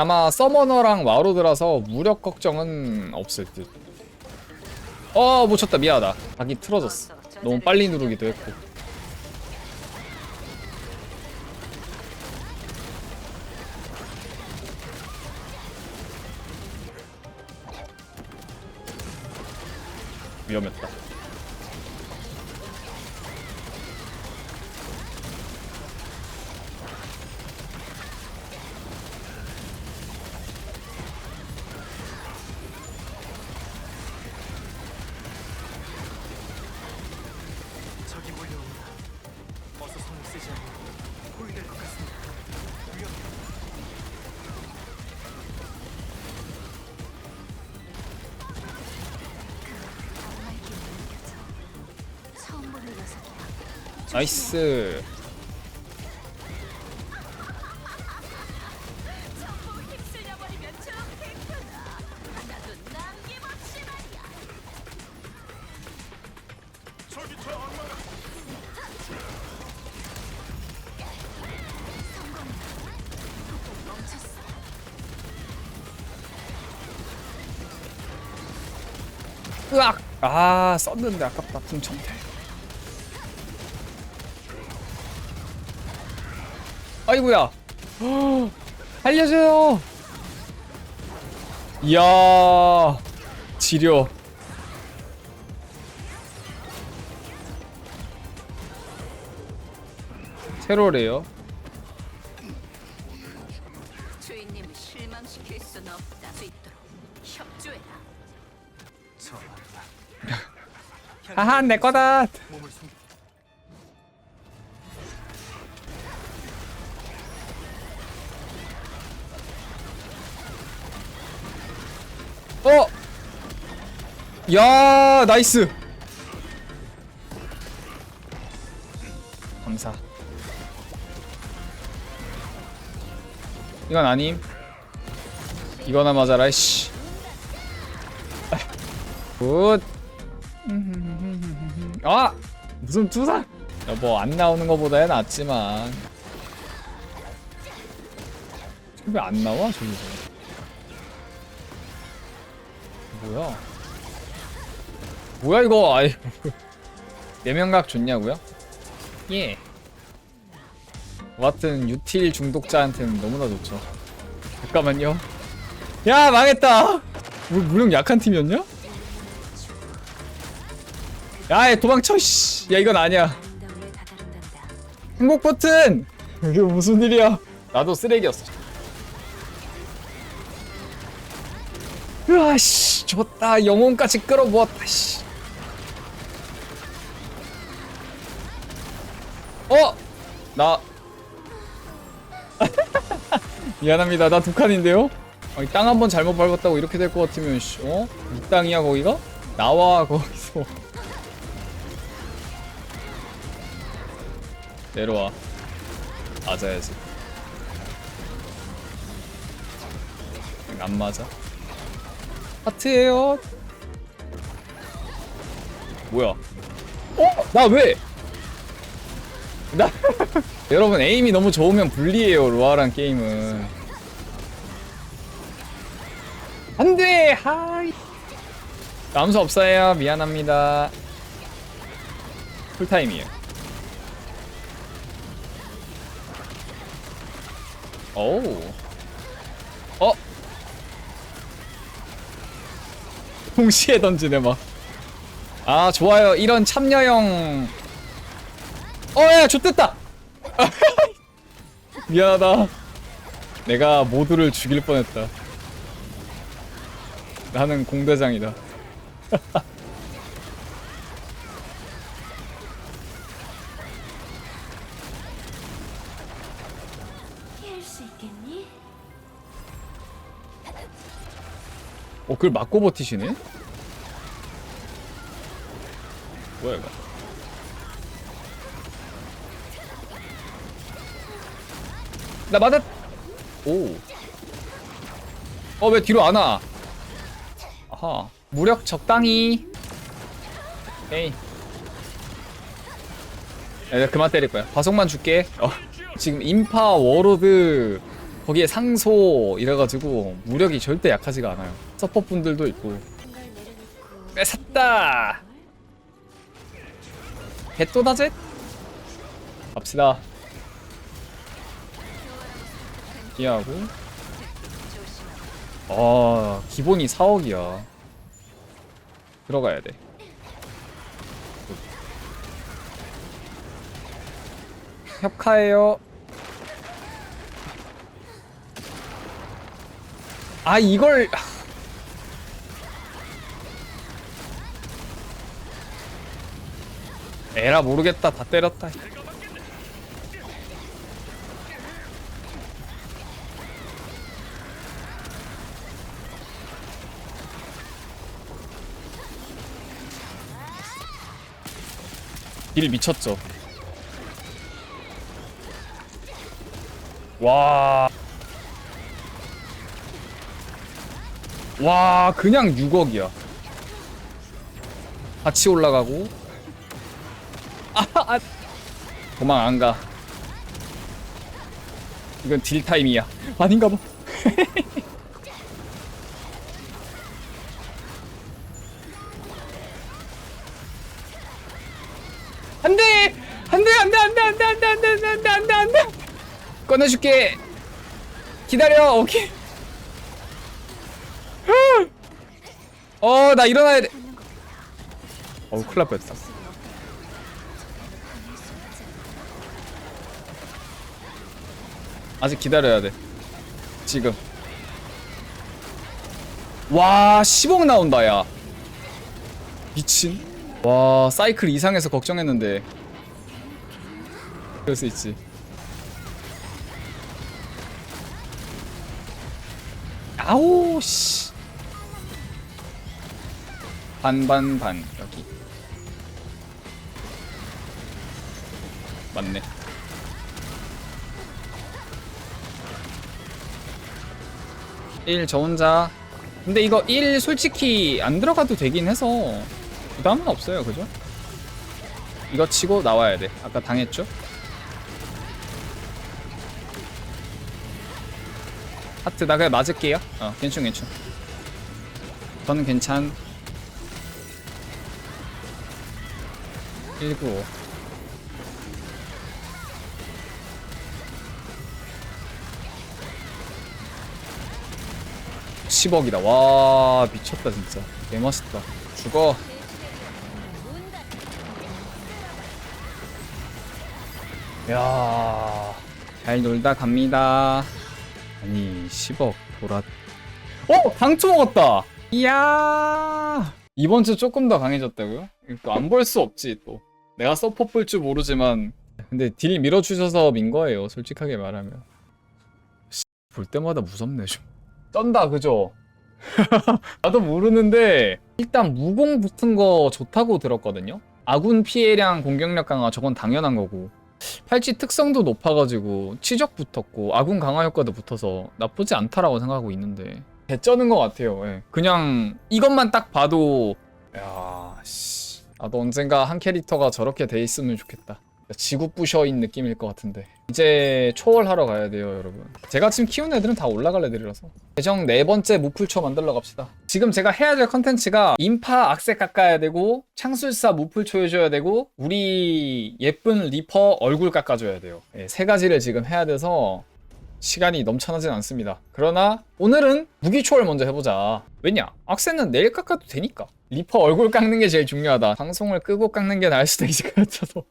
아마 서머너랑 와로드라서 무력 걱정은 없을 듯. 어, 못 쳤다. 미안하다. 각이 틀어졌어. 너무 빨리 누르기도 했고. 위험했다. 멈췄어. 으악! 아, 썼는데 아깝다. 풍천대. 아이고야. 헉, 알려줘요. 이야. 지려. 세로래요. 주인님을 실망시킬 수는 없다. 수 있도록 협조해라. 전합니다. 하하, 내 거다. 몸을 숨 어! 야, 나이스. 감사. 이건 아님. 이거나 맞아라, 씨. 굿. 아! 무슨 투사? 여보, 안 나오는 거보다야 낫지만. 왜 안 나와, 저기서? 뭐야? 뭐야 이거? 아이 내면각 좋냐고요? 예. 같은 유틸 중독자한테는 너무나 좋죠. 잠깐만요. 야 망했다. 무, 무력 약한 팀이었냐? 야, 얘 도망쳐. 씨. 야 이건 아니야. 행복 버튼. 이게 무슨 일이야? 나도 쓰레기였어. 아 씨, 좋다. 영혼까지 끌어모았다. 씨. 어? 나 미안합니다. 나 두 칸인데요. 아니, 땅 한 번 잘못 밟았다고 이렇게 될 것 같으면 씨, 어? 이 땅이야 거기가? 나와 거기서. 내려와. 맞아야지. 안 맞아. 하트예요. 뭐야? 어? 나 왜? 나 여러분 에임이 너무 좋으면 불리해요 로아란 게임은. 안돼 하이. 남수 없어요 미안합니다. 풀타임이에요. 오우. 어? 동시에 던지네 막. 아 좋아요. 이런 참여형. 어야 좋됐다. 미안하다. 내가 모두를 죽일 뻔했다. 나는 공대장이다. 어 그걸 맞고 버티시네? 뭐야 이거? 나 맞았. 오. 어 왜 뒤로 안 와? 아하. 무력 적당히. 에이. 야, 내가 그만 때릴 거야. 과속만 줄게. 어. 지금 인파 워로드 거기에 상소 이래가지고 무력이 절대 약하지가 않아요. 서퍼 분들도 있고. 뺏었다! 개또다제 갑시다. 피하고. 아 기본이 4억이야. 들어가야 돼. 협카예요 아 이걸. 에라 모르겠다. 다 때렸다. 일 미쳤죠. 와. 와, 그냥 6억이야. 같이 올라가고. 아, 아. 도망 안 가. 이건 딜 타임이야. 아닌가 봐. 안 돼! 안 돼! 안 돼! 안 돼! 안 돼! 안 돼! 안 돼! 안 돼! 안 돼! 안 돼! 안 돼! 꺼내줄게. 기다려. 오케이. 어, 나 일어나야 돼. 어우, 큰일 날 뻔했다. 아직 기다려야 돼. 지금. 와, 10억 나온다, 야. 미친. 와, 사이클 이상해서 걱정했는데. 그럴 수 있지. 아우 씨 반반 반 여기 맞네 일 저 혼자 근데 이거 1 솔직히 안 들어가도 되긴 해서 부담은 없어요 그죠? 이거 치고 나와야 돼 아까 당했죠? 하트 나 그냥 맞을게요. 어 괜찮 괜찮. 저는 괜찮. 19. 십억이다 와 미쳤다 진짜 개멋있다 죽어 야 잘 놀다 갑니다 아니 10억 돌아 어! 강초 먹었다! 이야 이번 주 조금 더 강해졌다고요? 이거 안볼 수 없지 또 내가 서포 볼 줄 모르지만 근데 딜 밀어주셔서 민 거예요 솔직하게 말하면 씨, 볼 때마다 무섭네 좀 쩐다 그죠? 나도 모르는데 일단 무공 붙은 거 좋다고 들었거든요 아군 피해량 공격력 강화 저건 당연한 거고 팔찌 특성도 높아가지고 치적 붙었고 아군 강화 효과도 붙어서 나쁘지 않다라고 생각하고 있는데 개쩌는 것 같아요. 예. 그냥 이것만 딱 봐도 야 씨. 나도 언젠가 한 캐릭터가 저렇게 돼 있으면 좋겠다. 지구 부셔인 느낌일 것 같은데. 이제 초월하러 가야 돼요 여러분. 제가 지금 키운 애들은 다 올라갈 애들이라서. 계정 네 번째 무풀초 만들러 갑시다. 지금 제가 해야 될 컨텐츠가 인파 악색 깎아야 되고 창술사 무풀초 해줘야 되고 우리 예쁜 리퍼 얼굴 깎아줘야 돼요. 예, 세 가지를 지금 해야 돼서 시간이 넘쳐나진 않습니다. 그러나 오늘은 무기 초월 먼저 해보자. 왜냐? 악세는 내일 깎아도 되니까 리퍼 얼굴 깎는 게 제일 중요하다. 방송을 끄고 깎는 게 나을 수도 있을 것 같아서